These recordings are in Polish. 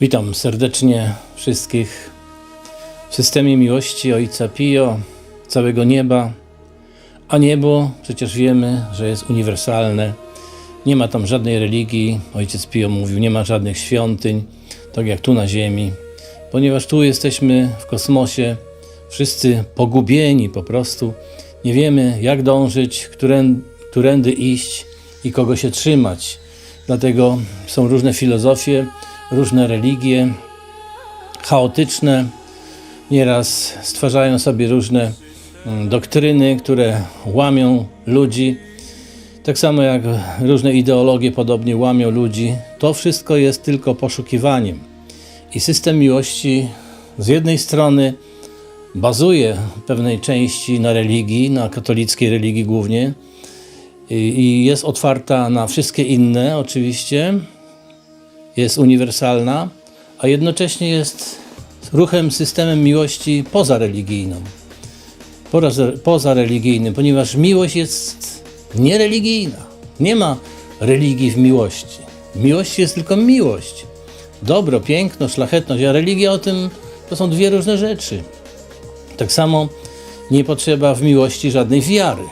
Witam serdecznie wszystkich w systemie miłości Ojca Pio, całego nieba. A niebo przecież wiemy, że jest uniwersalne. Nie ma tam żadnej religii. Ojciec Pio mówił, nie ma żadnych świątyń, tak jak tu na ziemi. Ponieważ tu jesteśmy w kosmosie, wszyscy pogubieni po prostu. Nie wiemy, jak dążyć, którędy, którędy iść i kogo się trzymać. Dlatego są różne filozofie, różne religie, chaotyczne. Nieraz stwarzają sobie różne mm, doktryny, które łamią ludzi. Tak samo jak różne ideologie podobnie łamią ludzi. To wszystko jest tylko poszukiwaniem. I system miłości z jednej strony bazuje pewnej części na religii, na katolickiej religii głównie, i jest otwarta na wszystkie inne, oczywiście, jest uniwersalna, a jednocześnie jest ruchem, systemem miłości pozareligijną. Poza- Pozareligijnym, ponieważ miłość jest niereligijna. Nie ma religii w miłości. Miłość jest tylko miłość. Dobro, piękno, szlachetność, a religia o tym to są dwie różne rzeczy. Tak samo nie potrzeba w miłości żadnej wiary,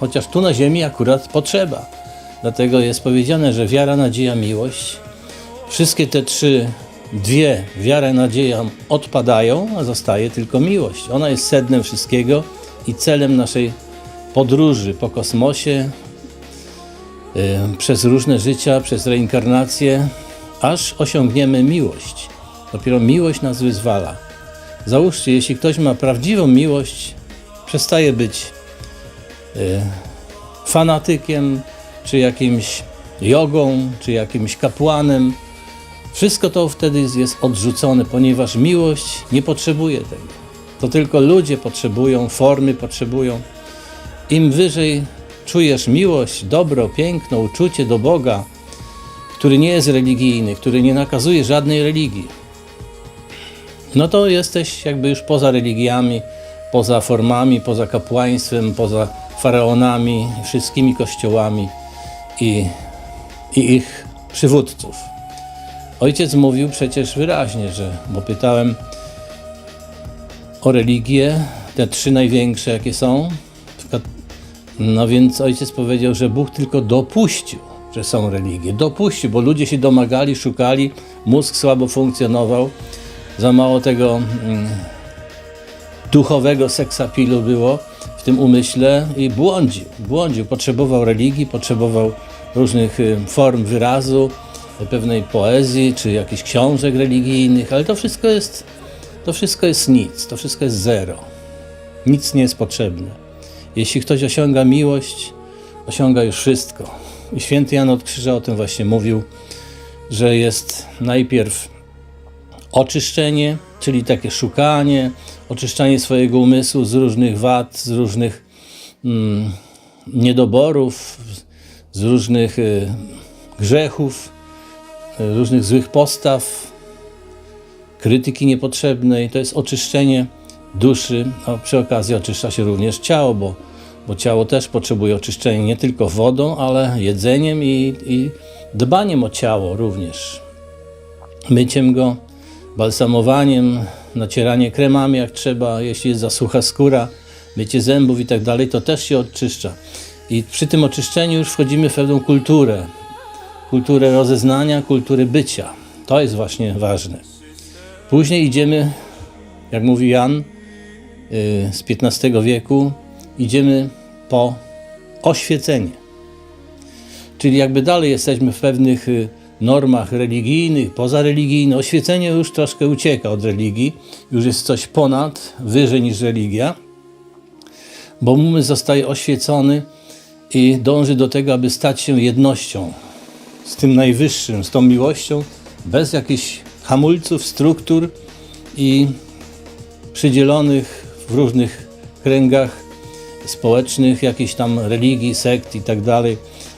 chociaż tu na ziemi akurat potrzeba. Dlatego jest powiedziane, że wiara, nadzieja, miłość. Wszystkie te trzy, dwie, wiara, nadzieja odpadają, a zostaje tylko miłość. Ona jest sednem wszystkiego i celem naszej podróży po kosmosie, y, przez różne życia, przez reinkarnację, aż osiągniemy miłość. Dopiero miłość nas wyzwala. Załóżcie, jeśli ktoś ma prawdziwą miłość, przestaje być y, fanatykiem, czy jakimś jogą, czy jakimś kapłanem. Wszystko to wtedy jest- odrzucone, ponieważ miłość nie potrzebuje tego. To tylko ludzie potrzebują, formy potrzebują. Im wyżej czujesz miłość, dobro, piękno, uczucie do Boga, który nie jest religijny, który nie nakazuje żadnej religii, no to jesteś jakby już poza religiami, poza formami, poza kapłaństwem, poza faraonami, wszystkimi kościołami i, i ich przywódców. Ojciec mówił przecież wyraźnie, że, bo pytałem o religie, te trzy największe jakie są, no więc ojciec powiedział, że Bóg tylko dopuścił, że są religie. Dopuścił, bo ludzie się domagali, szukali, mózg słabo funkcjonował, za mało tego mm, duchowego seksapilu było w tym umyśle i błądził. Błądził, potrzebował religii, potrzebował różnych y, form wyrazu, pewnej poezji czy jakichś książek religijnych, ale to wszystko jest, to wszystko jest nic, to wszystko jest zero. Nic nie jest potrzebne. Jeśli ktoś osiąga miłość, osiąga już wszystko. I święty Jan od Krzyża o tym właśnie mówił, że jest najpierw oczyszczenie, czyli takie szukanie, oczyszczanie swojego umysłu z różnych wad, z różnych mm, niedoborów, z różnych y, grzechów, różnych złych postaw, krytyki niepotrzebnej. To jest oczyszczenie duszy. A przy okazji oczyszcza się również ciało, bo, bo ciało też potrzebuje oczyszczenia nie tylko wodą, ale jedzeniem i, i dbaniem o ciało również. Myciem go, balsamowaniem, nacieranie kremami jak trzeba, jeśli jest za sucha skóra, mycie zębów i tak dalej, to też się oczyszcza. I przy tym oczyszczeniu już wchodzimy w pewną kulturę. Kulturę rozeznania, kulturę bycia. To jest właśnie ważne. Później idziemy, jak mówi Jan yy, z XV wieku, idziemy po oświecenie. Czyli jakby dalej jesteśmy w pewnych y, normach religijnych, pozareligijnych. Oświecenie już troszkę ucieka od religii, już jest coś ponad, wyżej niż religia, bo umysł zostaje oświecony i dąży do tego, aby stać się jednością z tym najwyższym, z tą miłością, bez jakichś hamulców, struktur i przydzielonych w różnych kręgach społecznych, jakichś tam religii, sekt i tak dalej,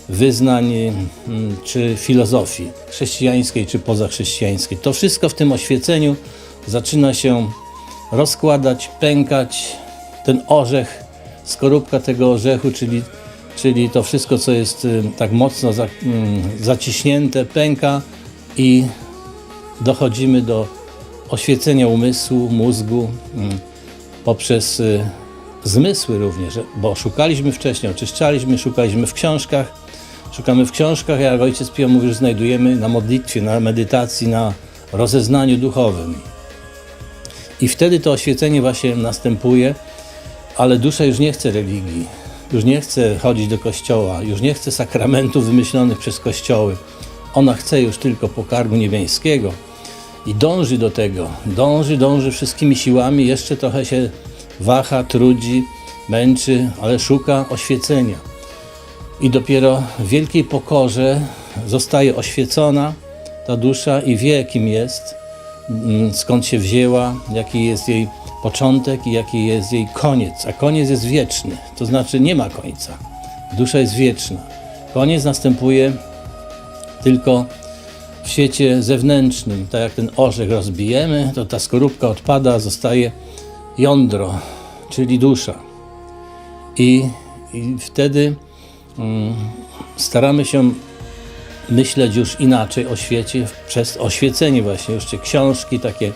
wyznań mm, czy filozofii chrześcijańskiej czy pozachrześcijańskiej. To wszystko w tym oświeceniu zaczyna się rozkładać, pękać. Ten orzech, skorupka tego orzechu, czyli, czyli to wszystko, co jest y, tak mocno mm, zaciśnięte, pęka i dochodzimy do oświecenia umysłu, mózgu mm, poprzez y, zmysły również, bo szukaliśmy wcześniej, oczyszczaliśmy, szukaliśmy w książkach, szukamy w książkach, jak ojciec Pio mówi, że znajdujemy na modlitwie, na medytacji, na rozeznaniu duchowym. I wtedy to oświecenie właśnie następuje, ale dusza już nie chce religii, już nie chce chodzić do kościoła, już nie chce sakramentów wymyślonych przez kościoły. Ona chce już tylko pokarmu niebiańskiego i dąży do tego. Dąży, dąży wszystkimi siłami, jeszcze trochę się waha, trudzi, męczy, ale szuka oświecenia. I dopiero w wielkiej pokorze zostaje oświecona ta dusza i wie, kim jest, skąd się wzięła, jaki jest jej początek i jaki jest jej koniec. A koniec jest wieczny, to znaczy nie ma końca. Dusza jest wieczna. Koniec następuje tylko w świecie zewnętrznym. Tak jak ten orzech rozbijemy, to ta skorupka odpada, zostaje jądro, czyli dusza. I, i wtedy mm, staramy się myśleć już inaczej o świecie przez oświecenie właśnie, już książki takie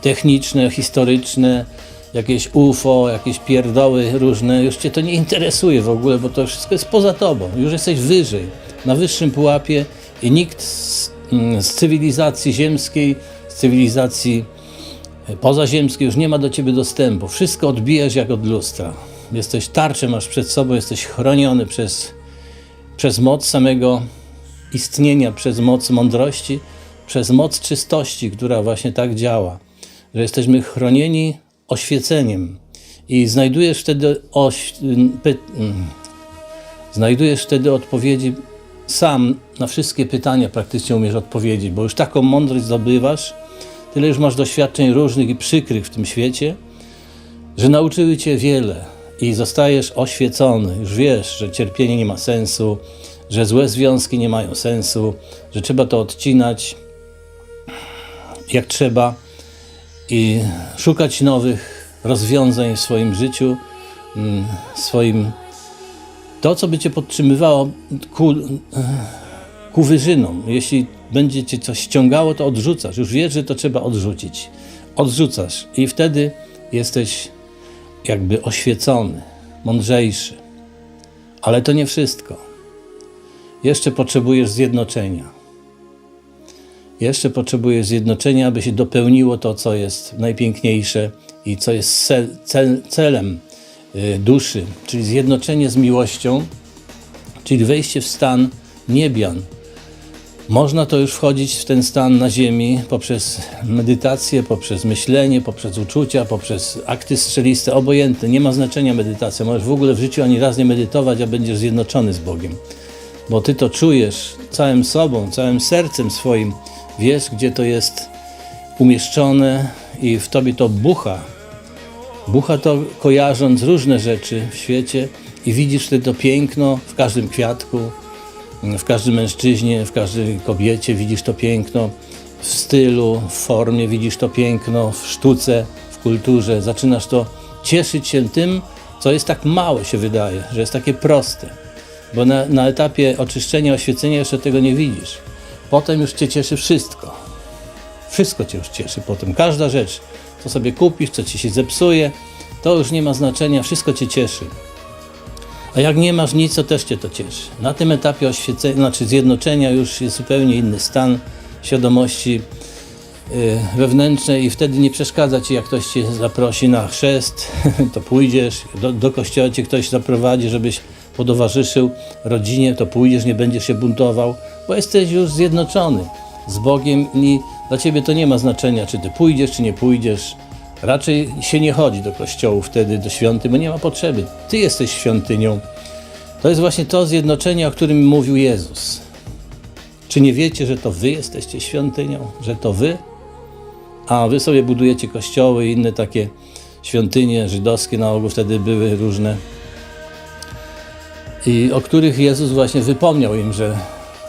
techniczne, historyczne, jakieś UFO, jakieś pierdoły różne, już Cię to nie interesuje w ogóle, bo to wszystko jest poza Tobą, już jesteś wyżej, na wyższym pułapie i nikt z, mm, z cywilizacji ziemskiej, z cywilizacji e, pozaziemskiej już nie ma do Ciebie dostępu. Wszystko odbijasz jak od lustra. Jesteś tarczę, masz przed sobą, jesteś chroniony przez, przez moc samego istnienia, przez moc mądrości, przez moc czystości, która właśnie tak działa, że jesteśmy chronieni oświeceniem i znajdujesz wtedy, oś, py, znajdujesz wtedy odpowiedzi sam na wszystkie pytania praktycznie umiesz odpowiedzieć, bo już taką mądrość zdobywasz, tyle już masz doświadczeń różnych i przykrych w tym świecie, że nauczyły cię wiele i zostajesz oświecony. Już wiesz, że cierpienie nie ma sensu, że złe związki nie mają sensu, że trzeba to odcinać jak trzeba i szukać nowych rozwiązań w swoim życiu, mm, swoim to, co by cię podtrzymywało ku, ku wyżynom. Jeśli będzie cię coś ściągało, to odrzucasz. Już wiesz, że to trzeba odrzucić. Odrzucasz i wtedy jesteś jakby oświecony, mądrzejszy. Ale to nie wszystko. Jeszcze potrzebujesz zjednoczenia. Jeszcze potrzebujesz zjednoczenia, aby się dopełniło to, co jest najpiękniejsze i co jest cel, cel, celem y, duszy, czyli zjednoczenie z miłością, czyli wejście w stan niebian. Można to już wchodzić w ten stan na ziemi poprzez medytację, poprzez myślenie, poprzez uczucia, poprzez akty strzeliste, obojętne. Nie ma znaczenia medytacja. Możesz w ogóle w życiu ani raz nie medytować, a będziesz zjednoczony z Bogiem bo Ty to czujesz całym sobą, całym sercem swoim. Wiesz, gdzie to jest umieszczone i w Tobie to bucha. Bucha to kojarząc różne rzeczy w świecie i widzisz wtedy to piękno w każdym kwiatku, w każdym mężczyźnie, w każdej kobiecie widzisz to piękno, w stylu, w formie widzisz to piękno, w sztuce, w kulturze. Zaczynasz to cieszyć się tym, co jest tak małe się wydaje, że jest takie proste. Bo na, na etapie oczyszczenia, oświecenia jeszcze tego nie widzisz. Potem już Cię cieszy wszystko. Wszystko Cię już cieszy potem. Każda rzecz, co sobie kupisz, co Ci się zepsuje, to już nie ma znaczenia, wszystko Cię cieszy. A jak nie masz nic, to też Cię to cieszy. Na tym etapie oświecenia, znaczy zjednoczenia już jest zupełnie inny stan świadomości yy, wewnętrznej i wtedy nie przeszkadza Ci, jak ktoś Cię zaprosi na chrzest, to pójdziesz, do, do kościoła Cię ktoś zaprowadzi, żebyś podowarzyszył rodzinie, to pójdziesz, nie będziesz się buntował, bo jesteś już zjednoczony z Bogiem i dla ciebie to nie ma znaczenia, czy ty pójdziesz, czy nie pójdziesz. Raczej się nie chodzi do kościołu wtedy, do świątyni, bo nie ma potrzeby. Ty jesteś świątynią. To jest właśnie to zjednoczenie, o którym mówił Jezus. Czy nie wiecie, że to wy jesteście świątynią? Że to wy? A wy sobie budujecie kościoły i inne takie świątynie żydowskie na ogół wtedy były różne i o których Jezus właśnie wypomniał im, że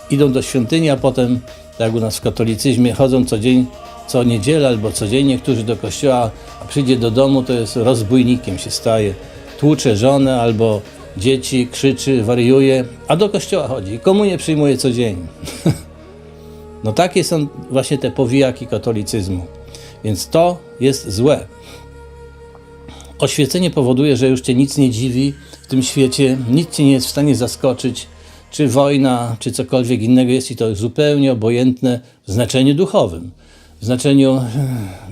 idą do świątyni, a potem, jak u nas w katolicyzmie, chodzą co dzień, co niedzielę albo codziennie, którzy do kościoła, a przyjdzie do domu, to jest rozbójnikiem się staje. Tłucze żonę albo dzieci, krzyczy, wariuje, a do kościoła chodzi. Komunię przyjmuje codziennie. No takie są właśnie te powijaki katolicyzmu. Więc to jest złe. Oświecenie powoduje, że już cię nic nie dziwi w tym świecie, nic cię nie jest w stanie zaskoczyć, czy wojna, czy cokolwiek innego jest ci to zupełnie obojętne w znaczeniu duchowym. W znaczeniu eh,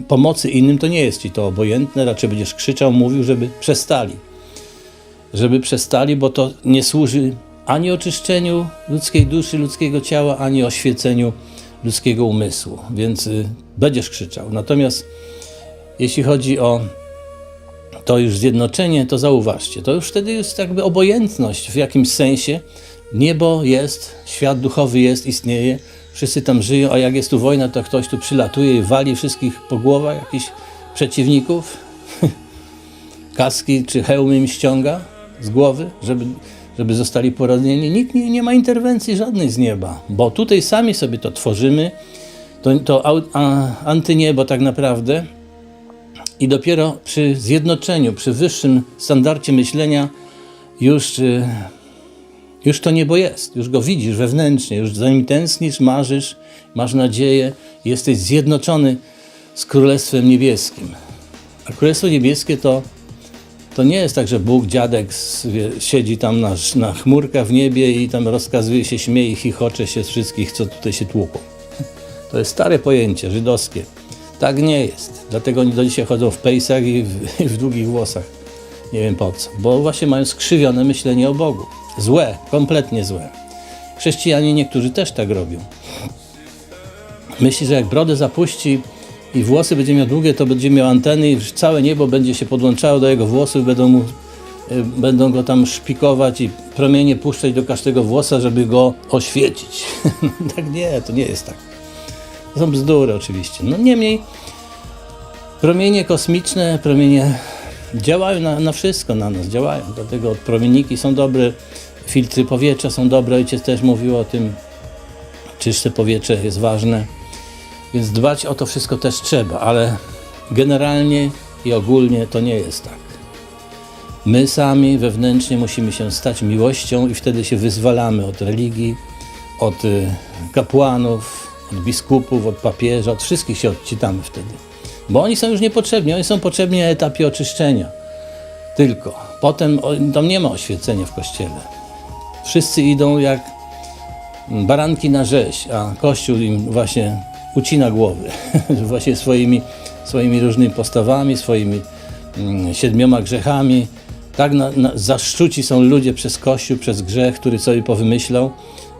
pomocy innym to nie jest ci to obojętne, raczej będziesz krzyczał, mówił, żeby przestali. Żeby przestali, bo to nie służy ani oczyszczeniu ludzkiej duszy, ludzkiego ciała, ani oświeceniu ludzkiego umysłu. Więc y, będziesz krzyczał. Natomiast jeśli chodzi o to już zjednoczenie, to zauważcie, to już wtedy jest jakby obojętność w jakimś sensie. Niebo jest, świat duchowy jest, istnieje, wszyscy tam żyją, a jak jest tu wojna, to ktoś tu przylatuje i wali wszystkich po głowach, jakichś przeciwników, kaski czy hełmy im ściąga z głowy, żeby, żeby zostali poranieni. Nikt nie, nie ma interwencji żadnej z nieba, bo tutaj sami sobie to tworzymy, to, to a, antyniebo tak naprawdę, i dopiero przy zjednoczeniu, przy wyższym standardzie myślenia już, y, już to niebo jest, już go widzisz wewnętrznie, już za nim tęsknisz, marzysz, masz nadzieję, jesteś zjednoczony z Królestwem Niebieskim. A Królestwo Niebieskie to, to nie jest tak, że Bóg, dziadek siedzi tam na, na chmurkach w niebie i tam rozkazuje się, śmieje i chichocze się z wszystkich, co tutaj się tłuką. To jest stare pojęcie żydowskie. Tak nie jest. Dlatego oni do dzisiaj chodzą w pejsach i w, w długich włosach. Nie wiem po co. Bo właśnie mają skrzywione myślenie o Bogu. Złe, kompletnie złe. Chrześcijanie niektórzy też tak robią. Myśli, że jak brodę zapuści i włosy będzie miał długie, to będzie miał anteny i całe niebo będzie się podłączało do jego włosów, będą, mu, y, będą go tam szpikować i promienie puszczać do każdego włosa, żeby go oświecić. tak nie, to nie jest tak. Są bzdury oczywiście. No niemniej promienie kosmiczne, promienie działają na, na wszystko na nas, działają. Dlatego promienniki są dobre, filtry powietrza są dobre. Ojciec też mówił o tym. Czyste powietrze jest ważne. Więc dbać o to wszystko też trzeba, ale generalnie i ogólnie to nie jest tak. My sami wewnętrznie musimy się stać miłością i wtedy się wyzwalamy od religii, od y, kapłanów, od biskupów, od papieża, od wszystkich się odcitamy wtedy. Bo oni są już niepotrzebni, oni są potrzebni na etapie oczyszczenia. Tylko. Potem tam nie ma oświecenia w kościele. Wszyscy idą jak baranki na rzeź, a Kościół im właśnie ucina głowy. właśnie swoimi, swoimi różnymi postawami, swoimi mm, siedmioma grzechami. Tak na, na, zaszczuci są ludzie przez Kościół, przez grzech, który sobie powymyślał,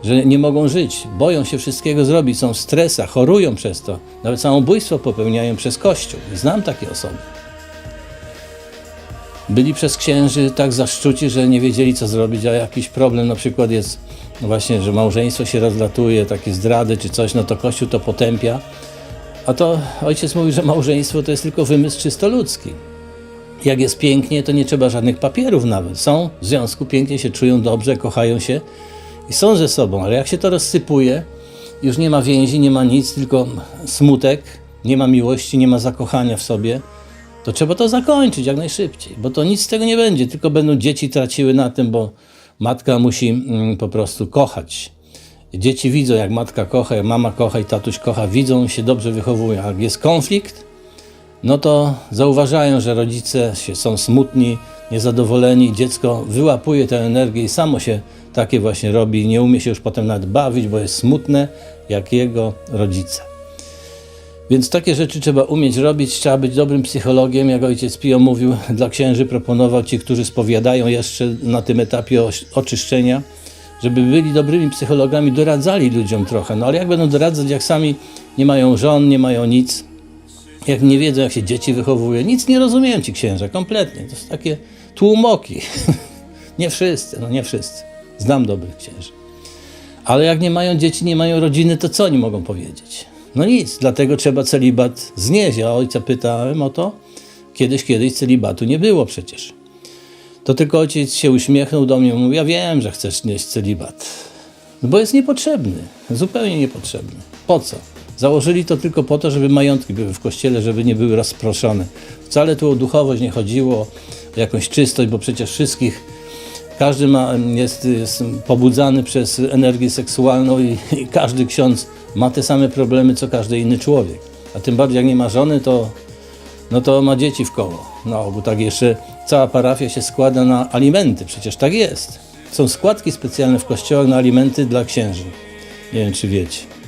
że nie mogą żyć, boją się wszystkiego zrobić, są w stresach, chorują przez to. Nawet samobójstwo popełniają przez Kościół. Znam takie osoby. Byli przez księży tak zaszczuci, że nie wiedzieli co zrobić, a jakiś problem na przykład jest no właśnie, że małżeństwo się rozlatuje, takie zdrady czy coś, no to Kościół to potępia. A to ojciec mówi, że małżeństwo to jest tylko wymysł czysto ludzki. Jak jest pięknie, to nie trzeba żadnych papierów nawet. Są w związku, pięknie się czują dobrze, kochają się i są ze sobą, ale jak się to rozsypuje, już nie ma więzi, nie ma nic, tylko smutek, nie ma miłości, nie ma zakochania w sobie, to trzeba to zakończyć jak najszybciej, bo to nic z tego nie będzie, tylko będą dzieci traciły na tym, bo matka musi mm, po prostu kochać. Dzieci widzą, jak matka kocha, jak mama kocha i tatuś kocha, widzą, się dobrze wychowują. Jak jest konflikt, no to zauważają, że rodzice są smutni, niezadowoleni, dziecko wyłapuje tę energię i samo się takie właśnie robi, nie umie się już potem nawet bawić, bo jest smutne, jak jego rodzice. Więc takie rzeczy trzeba umieć robić, trzeba być dobrym psychologiem, jak ojciec Pio mówił, dla księży proponował ci, którzy spowiadają jeszcze na tym etapie oczyszczenia, żeby byli dobrymi psychologami, doradzali ludziom trochę. No ale jak będą doradzać, jak sami nie mają żon, nie mają nic, jak nie wiedzą, jak się dzieci wychowuje, nic nie rozumieją ci księża, kompletnie. To są takie tłumoki. nie wszyscy, no nie wszyscy. Znam dobrych księży. Ale jak nie mają dzieci, nie mają rodziny, to co oni mogą powiedzieć? No nic, dlatego trzeba celibat znieść. Ja ojca pytałem o to. Kiedyś, kiedyś celibatu nie było przecież. To tylko ojciec się uśmiechnął do mnie i mówi, ja wiem, że chcesz nieść celibat. No bo jest niepotrzebny, zupełnie niepotrzebny. Po co? Założyli to tylko po to, żeby majątki były w kościele, żeby nie były rozproszone. Wcale tu o duchowość nie chodziło, o jakąś czystość, bo przecież wszystkich każdy ma, jest, jest pobudzany przez energię seksualną i, i każdy ksiądz ma te same problemy, co każdy inny człowiek. A tym bardziej jak nie ma żony, to, no to ma dzieci w koło. No, bo tak jeszcze cała parafia się składa na alimenty, przecież tak jest. Są składki specjalne w kościołach na alimenty dla księży. Nie wiem, czy wiecie.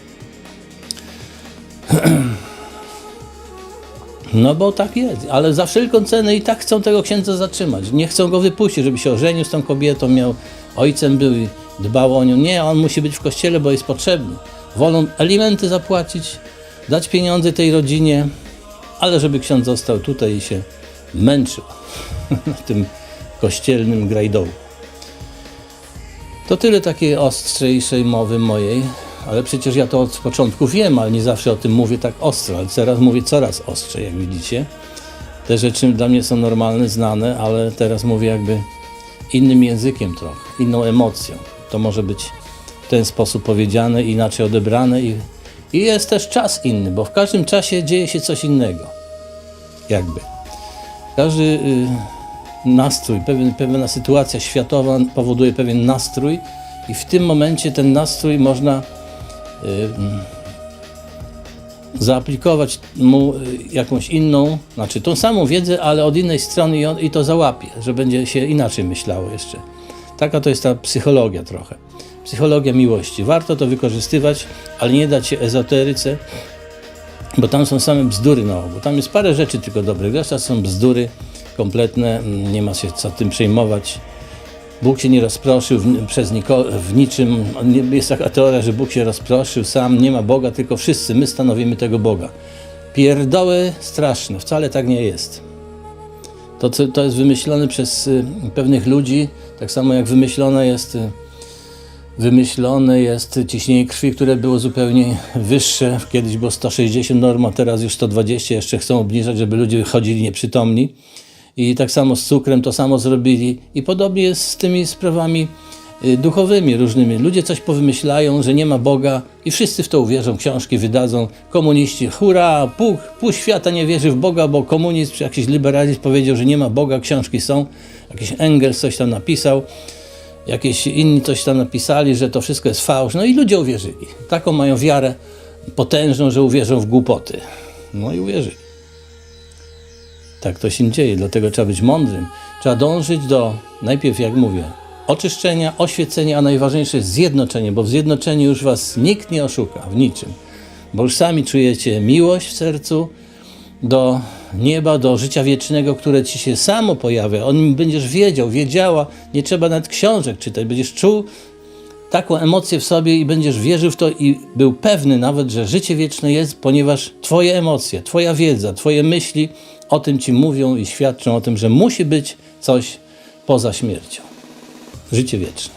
No bo tak jest, ale za wszelką cenę i tak chcą tego księdza zatrzymać. Nie chcą go wypuścić, żeby się ożenił z tą kobietą, miał ojcem był i dbał o nią. Nie, on musi być w kościele, bo jest potrzebny. Wolą alimenty zapłacić, dać pieniądze tej rodzinie, ale żeby ksiądz został tutaj i się męczył na tym kościelnym grajdołu. To tyle takiej ostrzejszej mowy mojej, ale przecież ja to od początku wiem, ale nie zawsze o tym mówię tak ostro, ale teraz mówię coraz ostrzej, jak widzicie. Te rzeczy dla mnie są normalne, znane, ale teraz mówię jakby innym językiem trochę, inną emocją. To może być w ten sposób powiedziane, inaczej odebrane i, i jest też czas inny, bo w każdym czasie dzieje się coś innego. Jakby. Każdy y, nastrój, pewien, pewna sytuacja światowa powoduje pewien nastrój i w tym momencie ten nastrój można zaaplikować mu y, jakąś inną, znaczy tą samą wiedzę, ale od innej strony i, on, i to załapie, że będzie się inaczej myślało jeszcze. Taka to jest ta psychologia trochę. Psychologia miłości. Warto to wykorzystywać, ale nie dać się ezoteryce, bo tam są same bzdury na ogół. Tam jest parę rzeczy tylko dobrych, reszta są bzdury kompletne, mm, nie ma się co tym przejmować. Bóg się nie rozproszył w, przez niko, w niczym. Jest taka teoria, że Bóg się rozproszył sam, nie ma Boga, tylko wszyscy my stanowimy tego Boga. Pierdoły straszne, wcale tak nie jest. To, to jest wymyślone przez y, pewnych ludzi, tak samo jak wymyślone jest y, wymyślone jest ciśnienie krwi, które było zupełnie wyższe. Kiedyś było 160 norma, teraz już 120. Jeszcze chcą obniżać, żeby ludzie chodzili nieprzytomni. I tak samo z cukrem to samo zrobili. I podobnie jest z tymi sprawami y, duchowymi różnymi. Ludzie coś powymyślają, że nie ma Boga i wszyscy w to uwierzą, książki wydadzą. Komuniści, hurra, pół, pół świata nie wierzy w Boga, bo komunizm czy jakiś liberalizm powiedział, że nie ma Boga, książki są. Jakiś Engels coś tam napisał jakieś inni coś tam napisali, że to wszystko jest fałsz. No i ludzie uwierzyli. Taką mają wiarę potężną, że uwierzą w głupoty. No i uwierzyli. Tak to się dzieje, dlatego trzeba być mądrym. Trzeba dążyć do, najpierw jak mówię, oczyszczenia, oświecenia, a najważniejsze jest zjednoczenie, bo w zjednoczeniu już was nikt nie oszuka w niczym. Bo już sami czujecie miłość w sercu, do nieba, do życia wiecznego, które ci się samo pojawia. O nim będziesz wiedział, wiedziała, nie trzeba nawet książek czytać. Będziesz czuł taką emocję w sobie i będziesz wierzył w to i był pewny nawet, że życie wieczne jest, ponieważ Twoje emocje, Twoja wiedza, Twoje myśli o tym Ci mówią i świadczą o tym, że musi być coś poza śmiercią. Życie wieczne.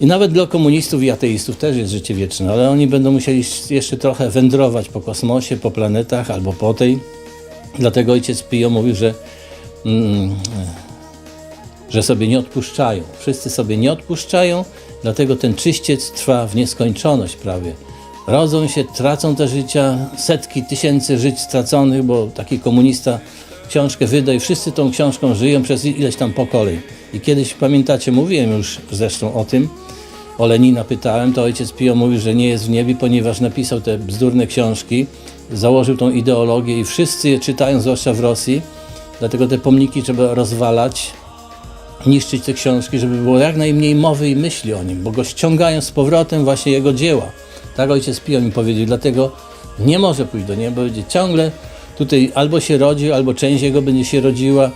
I nawet dla komunistów i ateistów też jest życie wieczne, ale oni będą musieli jeszcze trochę wędrować po kosmosie, po planetach albo po tej. Dlatego ojciec Pio mówił, że, mm, że sobie nie odpuszczają. Wszyscy sobie nie odpuszczają, dlatego ten czyściec trwa w nieskończoność prawie. Rodzą się, tracą te życia, setki tysięcy żyć straconych, bo taki komunista książkę wyda i wszyscy tą książką żyją przez ileś tam pokoleń. I kiedyś, pamiętacie, mówiłem już zresztą o tym, o Lenina pytałem, to ojciec Pio mówił, że nie jest w niebie, ponieważ napisał te bzdurne książki, założył tą ideologię i wszyscy je czytają, zwłaszcza w Rosji, dlatego te pomniki trzeba rozwalać, niszczyć te książki, żeby było jak najmniej mowy i myśli o nim, bo go ściągają z powrotem właśnie jego dzieła. Tak ojciec Pio mi powiedział, dlatego nie może pójść do nieba, będzie ciągle tutaj albo się rodzi, albo część jego będzie się rodziła,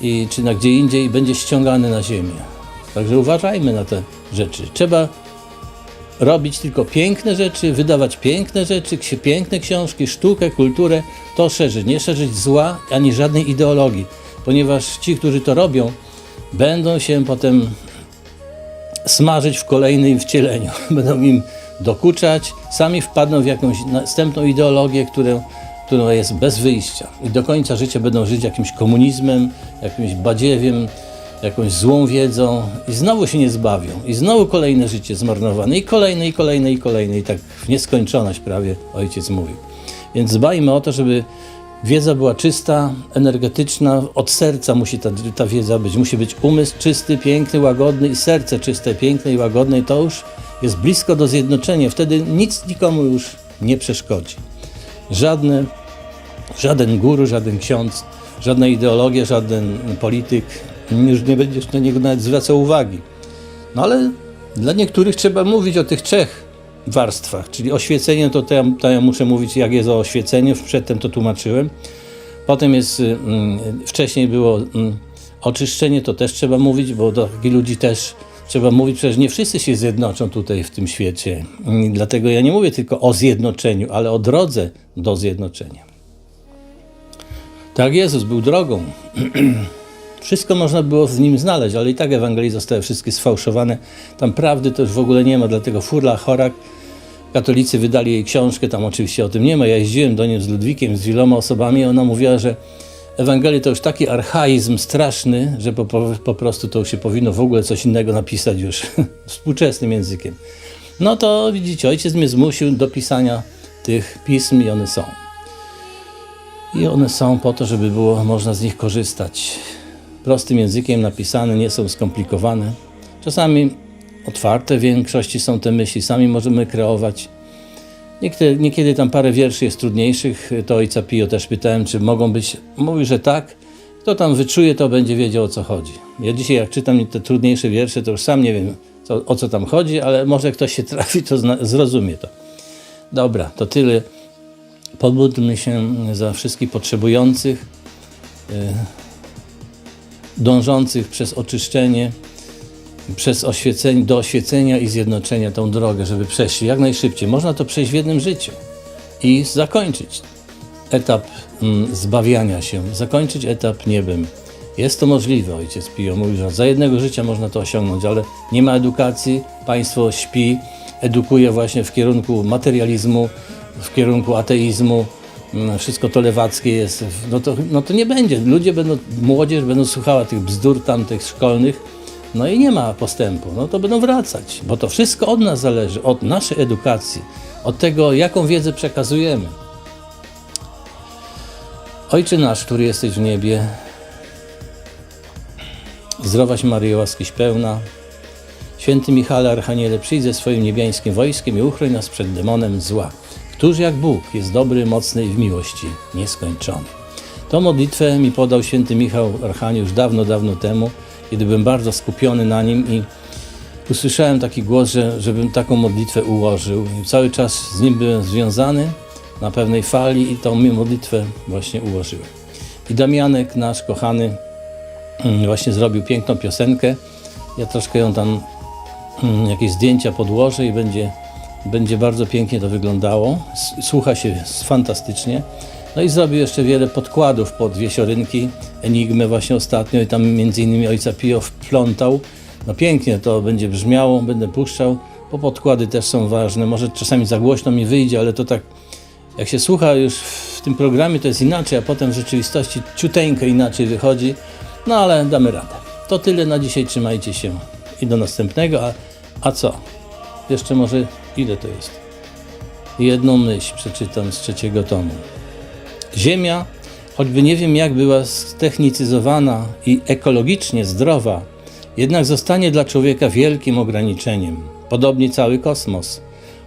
i, czy na gdzie indziej i będzie ściągany na ziemię. Także uważajmy na te rzeczy. Trzeba robić tylko piękne rzeczy, wydawać piękne rzeczy, piękne książki, sztukę, kulturę, to szerzyć. Nie szerzyć zła ani żadnej ideologii, ponieważ ci, którzy to robią, będą się potem smażyć w kolejnym wcieleniu. Będą im dokuczać, sami wpadną w jakąś następną ideologię, którą, która jest bez wyjścia. I do końca życia będą żyć jakimś komunizmem, jakimś badziewiem, jakąś złą wiedzą i znowu się nie zbawią. I znowu kolejne życie zmarnowane i kolejne, i kolejne, i kolejne. I tak w nieskończoność prawie ojciec mówił. Więc dbajmy o to, żeby wiedza była czysta, energetyczna, od serca musi ta, ta wiedza być. Musi być umysł czysty, piękny, łagodny i serce czyste, piękne i łagodne i to już jest blisko do zjednoczenia. Wtedy nic nikomu już nie przeszkodzi. Żadne, żaden guru, żaden ksiądz, żadna ideologia, żaden polityk już nie będzie na niego nawet zwracał uwagi. No ale dla niektórych trzeba mówić o tych trzech warstwach, czyli oświecenie, to, to, ja, to ja muszę mówić, jak jest o oświeceniu, przedtem to tłumaczyłem. Potem jest, y, mm, wcześniej było mm, oczyszczenie, to też trzeba mówić, bo do takich ludzi też trzeba mówić, przecież nie wszyscy się zjednoczą tutaj w tym świecie. I dlatego ja nie mówię tylko o zjednoczeniu, ale o drodze do zjednoczenia. Tak, Jezus był drogą. Wszystko można było w nim znaleźć, ale i tak Ewangelii zostały wszystkie sfałszowane. Tam prawdy to już w ogóle nie ma, dlatego Furla Chorak, katolicy wydali jej książkę, tam oczywiście o tym nie ma. Ja jeździłem do niej z Ludwikiem, z wieloma osobami, ona mówiła, że Ewangelia to już taki archaizm straszny, że po, po, po prostu to już się powinno w ogóle coś innego napisać już współczesnym językiem. No to widzicie, ojciec mnie zmusił do pisania tych pism i one są. I one są po to, żeby było można z nich korzystać. Prostym językiem napisane, nie są skomplikowane. Czasami otwarte w większości są te myśli, sami możemy kreować. Niekiedy, niekiedy tam parę wierszy jest trudniejszych, to ojca Pio też pytałem, czy mogą być. Mówi, że tak. Kto tam wyczuje, to będzie wiedział o co chodzi. Ja dzisiaj, jak czytam te trudniejsze wiersze, to już sam nie wiem co, o co tam chodzi, ale może ktoś się trafi, to zna, zrozumie to. Dobra, to tyle. Pomódlmy się za wszystkich potrzebujących, y, dążących przez oczyszczenie, przez oświecenie, do oświecenia i zjednoczenia tą drogę, żeby przeszli jak najszybciej. Można to przejść w jednym życiu i zakończyć etap mm, zbawiania się, zakończyć etap niebem. Jest to możliwe, ojciec Pio mówi, że za jednego życia można to osiągnąć, ale nie ma edukacji, państwo śpi, edukuje właśnie w kierunku materializmu, w kierunku ateizmu, mm, wszystko to lewackie jest, no to, no to nie będzie. Ludzie będą, młodzież będą słuchała tych bzdur tamtych szkolnych, no i nie ma postępu, no to będą wracać, bo to wszystko od nas zależy, od naszej edukacji, od tego, jaką wiedzę przekazujemy. Ojcze nasz, który jesteś w niebie, zdrowaś Maryjo, łaskiś pełna, Święty Michale Archaniele, przyjdź ze swoim niebiańskim wojskiem i uchroń nas przed demonem zła. Któż jak Bóg jest dobry, mocny i w miłości nieskończony. Tą modlitwę mi podał święty Michał Archanioł już dawno, dawno temu, kiedy byłem bardzo skupiony na nim i usłyszałem taki głos, że, żebym taką modlitwę ułożył. I cały czas z nim byłem związany na pewnej fali i tą modlitwę właśnie ułożyłem. I Damianek, nasz kochany, mm, właśnie zrobił piękną piosenkę. Ja troszkę ją tam, mm, jakieś zdjęcia podłożę i będzie, będzie bardzo pięknie to wyglądało. Słucha się fantastycznie. No i zrobił jeszcze wiele podkładów pod wiesiorynki, Enigmę właśnie ostatnio i tam między innymi ojca Pio wplątał. No pięknie to będzie brzmiało, będę puszczał, bo podkłady też są ważne. Może czasami za głośno mi wyjdzie, ale to tak jak się słucha już w tym programie to jest inaczej, a potem w rzeczywistości ciuteńko inaczej wychodzi. No ale damy radę. To tyle na dzisiaj, trzymajcie się i do następnego. A, a co? Jeszcze może ile to jest? Jedną myśl przeczytam z trzeciego tomu. Ziemia, choćby nie wiem jak była ztechnicyzowana i ekologicznie zdrowa, jednak zostanie dla człowieka wielkim ograniczeniem. Podobnie cały kosmos.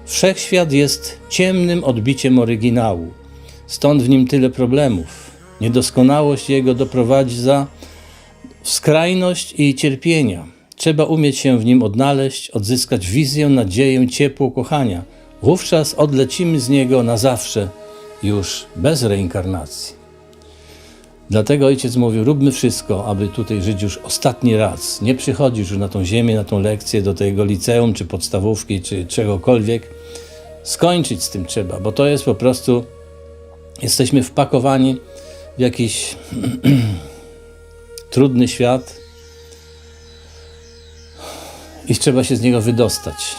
Wszechświat jest ciemnym odbiciem oryginału. Stąd w nim tyle problemów. Niedoskonałość jego doprowadzi za w skrajność i cierpienia. Trzeba umieć się w nim odnaleźć, odzyskać wizję, nadzieję, ciepło kochania. Wówczas odlecimy z niego na zawsze, już bez reinkarnacji. Dlatego ojciec mówił: róbmy wszystko, aby tutaj żyć już ostatni raz. Nie przychodzisz już na tą ziemię, na tą lekcję, do tego liceum, czy podstawówki, czy czegokolwiek. Skończyć z tym trzeba, bo to jest po prostu. Jesteśmy wpakowani w jakiś trudny świat i trzeba się z niego wydostać.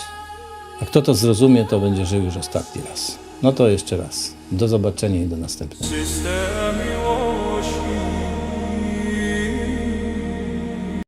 A kto to zrozumie, to będzie żył już ostatni raz. No to jeszcze raz. Do zobaczenia i do następnego.